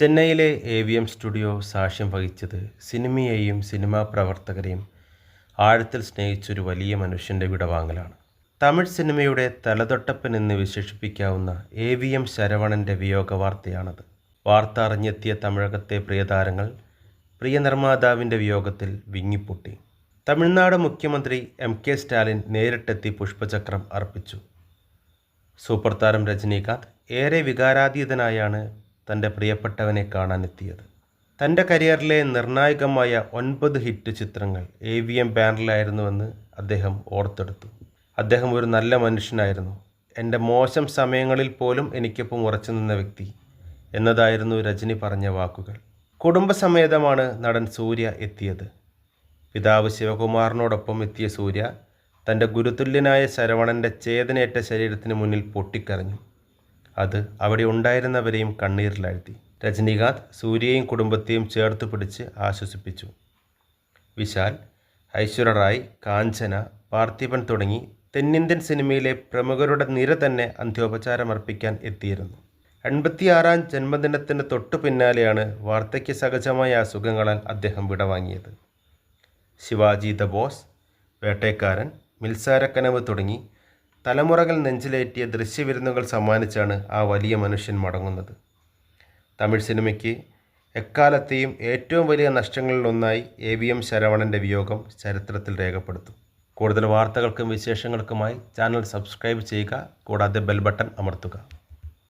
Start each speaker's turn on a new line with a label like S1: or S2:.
S1: ചെന്നൈയിലെ A V M studio സാക്ഷ്യം വഹിച്ചത് സിനിമയെയും സിനിമാ പ്രവർത്തകരെയും ആഴത്തിൽ സ്നേഹിച്ചൊരു വലിയ മനുഷ്യന്റെ വിടവാങ്ങലാണ്. തമിഴ് സിനിമയുടെ തലതൊട്ടപ്പൻ എന്ന് വിശേഷിപ്പിക്കാവുന്ന എ വി എം ശരവണന്റെ വിയോഗ വാർത്തയാണത് വാർത്ത അറിഞ്ഞെത്തിയ തമിഴകത്തെ പ്രിയതാരങ്ങൾ പ്രിയ നിർമ്മാതാവിന്റെ വിയോഗത്തിൽ വിങ്ങിപ്പൊട്ടി. തമിഴ്നാട് മുഖ്യമന്ത്രി എം കെ സ്റ്റാലിൻ നേരിട്ടെത്തി പുഷ്പചക്രം അർപ്പിച്ചു. സൂപ്പർ താരം രജനീകാന്ത് ഏറെ വികാരാതീതനായാണ് തന്റെ പ്രിയപ്പെട്ടവനെ കാണാനെത്തിയത് തന്റെ കരിയറിലെ നിർണായകമായ ഒൻപത് ഹിറ്റ് ചിത്രങ്ങൾ എ വി എം ബാനറിലായിരുന്നുവെന്ന് അദ്ദേഹം ഓർത്തെടുത്തു. അദ്ദേഹം ഒരു നല്ല മനുഷ്യനായിരുന്നു. എന്റെ മോശം സമയങ്ങളിൽ പോലും എനിക്കൊപ്പം ഉറച്ചു നിന്ന വ്യക്തി എന്നതായിരുന്നു രജനി പറഞ്ഞ വാക്കുകൾ. കുടുംബസമേതമാണ് നടൻ സൂര്യ എത്തിയത്. പിതാവ് ശിവകുമാറിനോടൊപ്പം എത്തിയ സൂര്യ തന്റെ ഗുരുതുല്യനായ ശരവണന്റെ ചേതനയേറ്റ ശരീരത്തിന് മുന്നിൽ പൊട്ടിക്കരഞ്ഞു. അത് അവിടെ ഉണ്ടായിരുന്നവരെയും കണ്ണീരിലാഴ്ത്തി. രജനീകാന്ത് സൂര്യയും കുടുംബത്തെയും ചേർത്ത് പിടിച്ച് ആശ്വസിപ്പിച്ചു. വിശാൽ ഐശ്വര്യ റായ് കാഞ്ചന പാർത്ഥിപൻ തുടങ്ങി തെന്നിന്ത്യൻ സിനിമയിലെ പ്രമുഖരുടെ നിര തന്നെ അന്ത്യോപചാരമർപ്പിക്കാൻ എത്തിയിരുന്നു. എൺപത്തിയാറാം ജന്മദിനത്തിന് തൊട്ടു പിന്നാലെയാണ് വാർദ്ധക്യ സഹജമായ അസുഖങ്ങളാൽ അദ്ദേഹം വിടവാങ്ങിയത്. ശിവാജി ദ ബോസ് വേട്ടേക്കാരൻ മിൽസാരക്കനവ് തുടങ്ങി തലമുറകൾ നെഞ്ചിലേറ്റിയ ദൃശ്യവിരുന്നുകൾ സമ്മാനിച്ചാണ് ആ വലിയ മനുഷ്യൻ മടങ്ങുന്നത്. തമിഴ് സിനിമയ്ക്ക് എക്കാലത്തെയും ഏറ്റവും വലിയ നഷ്ടങ്ങളിലൊന്നായി എ വി എം ശരവണന്റെ വിയോഗം ചരിത്രത്തിൽ രേഖപ്പെടുത്തും. കൂടുതൽ വാർത്തകൾക്കും വിശേഷങ്ങൾക്കുമായി ചാനൽ സബ്സ്ക്രൈബ് ചെയ്യുക കൂടാതെ ബെൽ ബട്ടൺ അമർത്തുക.